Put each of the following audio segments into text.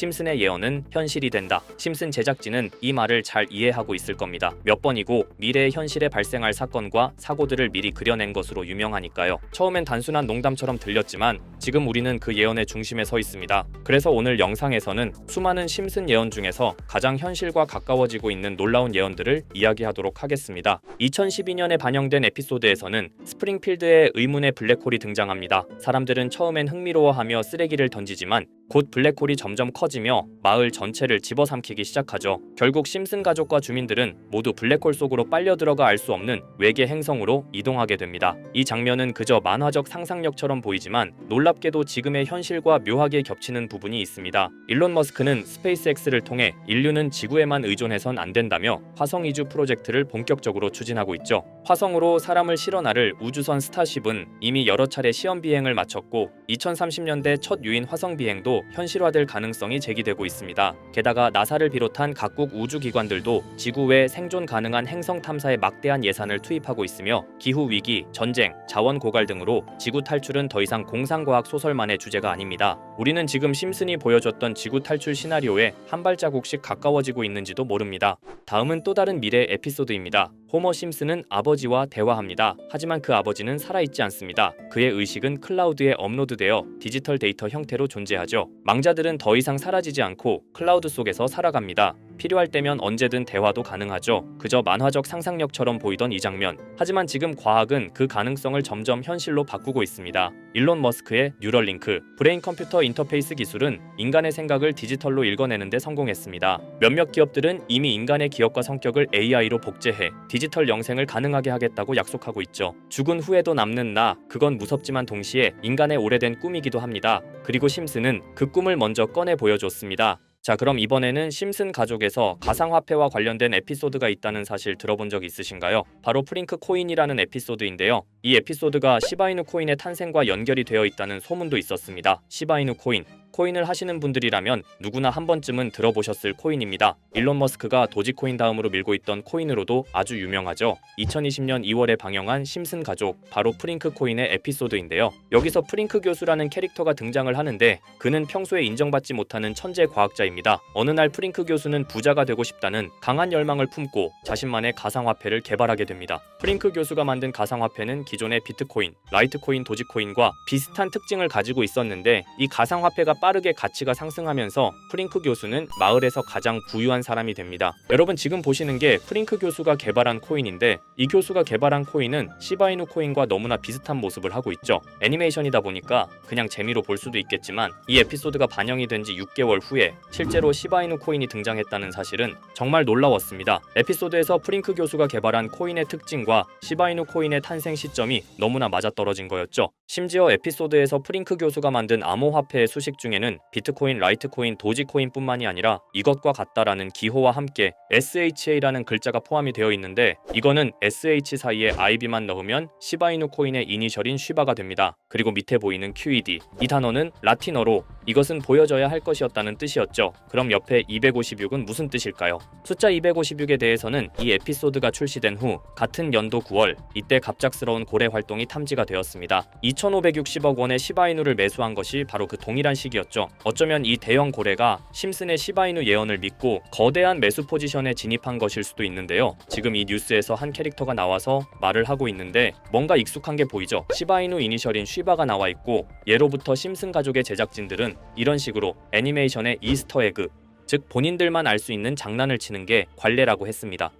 심슨의 예언은 현실이 된다. 심슨 제작진은 이 말을 잘 이해하고 있을 겁니다. 몇 번이고 미래의 현실에 발생할 사건과 사고들을 미리 그려낸 것으로 유명하니까요. 처음엔 단순한 농담처럼 들렸지만 지금 우리는 그 예언의 중심에 서 있습니다. 그래서 오늘 영상에서는 수많은 심슨 예언 중에서 가장 현실과 가까워지고 있는 놀라운 예언들을 이야기하도록 하겠습니다. 2012년에 반영된 에피소드에서는 스프링필드의 의문의 블랙홀이 등장합니다. 사람들은 처음엔 흥미로워하며 쓰레기를 던지지만 곧 블랙홀이 점점 커지며 마을 전체를 집어삼키기 시작하죠. 결국 심슨 가족과 주민들은 모두 블랙홀 속으로 빨려 들어가 알 수 없는 외계 행성으로 이동하게 됩니다. 이 장면은 그저 만화적 상상력처럼 보이지만 놀랍게도 지금의 현실과 묘하게 겹치는 부분이 있습니다. 일론 머스크는 스페이스X를 통해 인류는 지구에만 의존해선 안 된다며 화성 이주 프로젝트를 본격적으로 추진하고 있죠. 화성으로 사람을 실어 나를 우주선 스타쉽은 이미 여러 차례 시험 비행을 마쳤고 2030년대 첫 유인 화성 비행도 현실화될 가능성이 제기되고 있습니다. 게다가 나사를 비롯한 각국 우주기관들도 지구 외 생존 가능한 행성 탐사에 막대한 예산을 투입하고 있으며 기후 위기, 전쟁, 자원 고갈 등으로 지구 탈출은 더 이상 공상과학 소설만의 주제가 아닙니다. 우리는 지금 심슨이 보여줬던 지구 탈출 시나리오에 한 발자국씩 가까워지고 있는지도 모릅니다. 다음은 또 다른 미래 에피소드입니다. 호머 심슨은 아버지와 대화합니다. 하지만 그 아버지는 살아있지 않습니다. 그의 의식은 클라우드에 업로드되어 디지털 데이터 형태로 존재하죠. 망자들은 더 이상 사라지지 않고 클라우드 속에서 살아갑니다. 필요할 때면 언제든 대화도 가능하죠. 그저 만화적 상상력처럼 보이던 이 장면. 하지만 지금 과학은 그 가능성을 점점 현실로 바꾸고 있습니다. 일론 머스크의 뉴럴링크, 브레인 컴퓨터 인터페이스 기술은 인간의 생각을 디지털로 읽어내는 데 성공했습니다. 몇몇 기업들은 이미 인간의 기억과 성격을 AI로 복제해 디지털 영생을 가능하게 하겠다고 약속하고 있죠. 죽은 후에도 남는 나, 그건 무섭지만 동시에 인간의 오래된 꿈이기도 합니다. 그리고 심슨은 그 꿈을 먼저 꺼내 보여줬습니다. 자, 그럼 이번에는 심슨 가족에서 가상화폐와 관련된 에피소드가 있다는 사실 들어본 적 있으신가요? 바로 프링크 코인이라는 에피소드인데요. 이 에피소드가 시바이누 코인의 탄생과 연결이 되어 있다는 소문도 있었습니다. 시바이누 코인. 코인을 하시는 분들이라면 누구나 한 번쯤은 들어보셨을 코인입니다. 일론 머스크가 도지코인 다음으로 밀고 있던 코인으로도 아주 유명하죠. 2020년 2월에 방영한 심슨 가족, 바로 프링크 코인의 에피소드인데요. 여기서 프링크 교수라는 캐릭터가 등장을 하는데 그는 평소에 인정받지 못하는 천재 과학자입니다. 어느 날 프링크 교수는 부자가 되고 싶다는 강한 열망을 품고 자신만의 가상화폐를 개발하게 됩니다. 프링크 교수가 만든 가상화폐는 기존의 비트코인, 라이트코인, 도지코인과 비슷한 특징을 가지고 있었는데 이 가상화폐가 빠르게 가치가 상승하면서 프링크 교수는 마을에서 가장 부유한 사람이 됩니다. 여러분 지금 보시는 게 프링크 교수가 개발한 코인인데 이 교수가 개발한 코인은 시바이누 코인과 너무나 비슷한 모습을 하고 있죠. 애니메이션이다 보니까 그냥 재미로 볼 수도 있겠지만 이 에피소드가 반영이 된 지 6개월 후에 실제로 시바이누 코인이 등장했다는 사실은 정말 놀라웠습니다. 에피소드에서 프링크 교수가 개발한 코인의 특징과 시바이누 코인의 탄생 시점이 너무나 맞아떨어진 거였죠. 심지어 에피소드에서 프링크 교수가 만든 암호화폐의 수식 중 에는 비트코인, 라이트코인, 도지코인뿐만이 아니라 이것과 같다라는 기호와 함께 SHA라는 글자가 포함이 되어 있는데 이거는 SH 사이에 IB만 넣으면 시바이누 코인의 이니셜인 쉬바가 됩니다. 그리고 밑에 보이는 QED 이 단어는 라틴어로 이것은 보여져야 할 것이었다는 뜻이었죠. 그럼 옆에 256은 무슨 뜻일까요? 숫자 256에 대해서는 이 에피소드가 출시된 후 같은 연도 9월 이때 갑작스러운 고래 활동이 탐지가 되었습니다. 2,560억 원의 시바이누를 매수한 것이 바로 그 동일한 시기였 죠. 어쩌면 이 대형 고래가 심슨의 시바이누 예언을 믿고 거대한 매수 포지션에 진입한 것일 수도 있는데요. 지금 이 뉴스에서 한 캐릭터가 나와서 말을 하고 있는데 뭔가 익숙한 게 보이죠. 시바이누 이니셜인 쉬바가 나와 있고 예로부터 심슨 가족의 제작진들은 이런 식으로 애니메이션의 이스터 에그 즉 본인들만 알 수 있는 장난을 치는 게 관례라고 했습니다.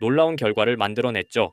놀라운 결과를 만들어냈죠.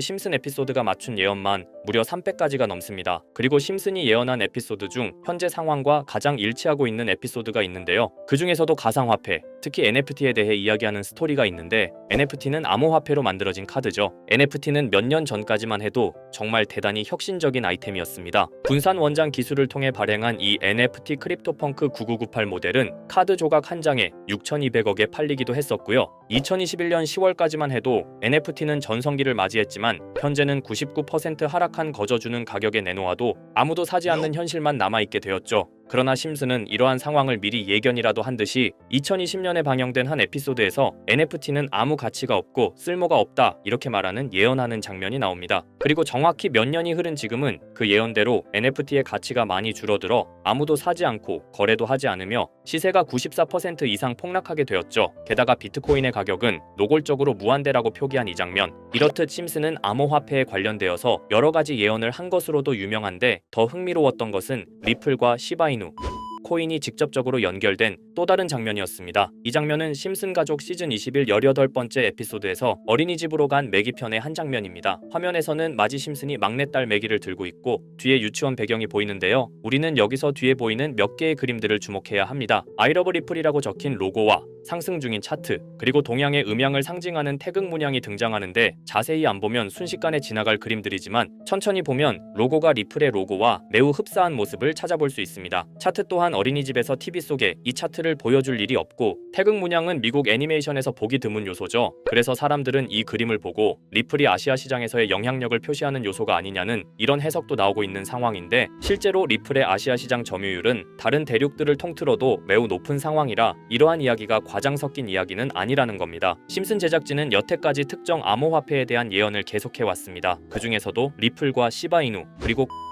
심슨 에피소드가 맞춘 예언만 무려 300가지가 넘습니다. 그리고 심슨이 예언한 에피소드 중 현재 상황과 가장 일치하고 있는 에피소드가 있는데요. 그 중에서도 가상화폐, 특히 NFT에 대해 이야기하는 스토리가 있는데 NFT는 암호화폐로 만들어진 카드죠. NFT는 몇 년 전까지만 해도 정말 대단히 혁신적인 아이템이었습니다. 분산 원장 기술을 통해 발행한 이 NFT 크립토펑크 9998 모델은 카드 조각 한 장에 6,200억에 팔리기도 했었고요. 2021년 10월까지만 해도 NFT는 전성기를 맞이했지만 현재는 99% 하락한 거저주는 가격에 내놓아도 아무도 사지 않는 현실만 남아있게 되었죠. 그러나 심슨은 이러한 상황을 미리 예견이라도 한 듯이 2020년에 방영된 한 에피소드에서 NFT는 아무 가치가 없고 쓸모가 없다 이렇게 말하는 예언하는 장면이 나옵니다. 그리고 정확히 몇 년이 흐른 지금은 그 예언대로 NFT의 가치가 많이 줄어들어 아무도 사지 않고 거래도 하지 않으며 시세가 94% 이상 폭락하게 되었죠. 게다가 비트코인의 가격은 노골적으로 무한대라고 표기한 이 장면. 이렇듯 심슨은 암호화폐에 관련되어서 여러 가지 예언을 한 것으로도 유명한데 더 흥미로웠던 것은 리플과 시바이 누 코인이 직접적으로 연결된 또 다른 장면이었습니다. 이 장면은 심슨 가족 시즌 21 18번째 에피소드에서 어린이집으로 간 매기 편의 한 장면입니다. 화면에서는 마지 심슨이 막내딸 매기를 들고 있고 뒤에 유치원 배경이 보이는데요. 우리는 여기서 뒤에 보이는 몇 개의 그림들을 주목해야 합니다. 아이러브 리플이라고 적힌 로고와 상승 중인 차트, 그리고 동양의 음양을 상징하는 태극 문양이 등장하는데 자세히 안 보면 순식간에 지나갈 그림들이지만 천천히 보면 로고가 리플의 로고와 매우 흡사한 모습을 찾아볼 수 있습니다. 차트 또한 어린이집에서 TV 속에 이 차트를 보여줄 일이 없고 태극 문양은 미국 애니메이션에서 보기 드문 요소죠. 그래서 사람들은 이 그림을 보고 리플이 아시아 시장에서의 영향력을 표시하는 요소가 아니냐는 이런 해석도 나오고 있는 상황인데 실제로 리플의 아시아 시장 점유율은 다른 대륙들을 통틀어도 매우 높은 상황이라 이러한 이야기가 과장 섞인 이야기는 아니라는 겁니다. 심슨 제작진은 여태까지 특정 암호화폐에 대한 예언을 계속해 왔습니다. 그 중에서도 리플과 시바이누 그리고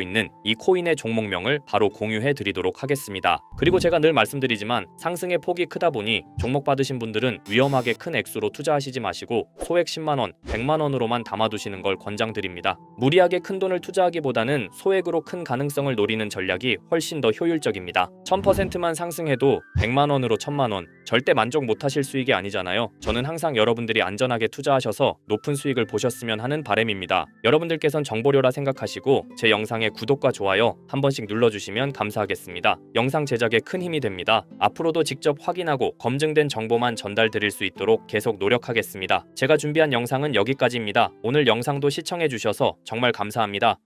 있는 이 코인의 종목명을 바로 공유해 드리도록 하겠습니다. 그리고 제가 늘 말씀드리지만 상승의 폭이 크다 보니 종목 받으신 분들은 위험하게 큰 액수로 투자하시지 마시고 소액 10만 원, 100만 원으로만 담아두시는 걸 권장드립니다. 무리하게 큰 돈을 투자하기보다는 소액으로 큰 가능성을 노리는 전략이 훨씬 더 효율적입니다. 1000%만 상승해도 100만 원으로 1000만 원 절대 만족 못하실 수익이 아니잖아요. 저는 항상 여러분들이 안전하게 투자하셔서 높은 수익을 보셨으면 하는 바람입니다. 여러분들께선 정보료라 생각하시고 제 영상에 구독과 좋아요 한 번씩 눌러주시면 감사하겠습니다. 영상 제작에 큰 힘이 됩니다. 앞으로도 직접 확인하고 검증된 정보만 전달드릴 수 있도록 계속 노력하겠습니다. 제가 준비한 영상은 여기까지입니다. 오늘 영상도 시청해주셔서 정말 감사합니다.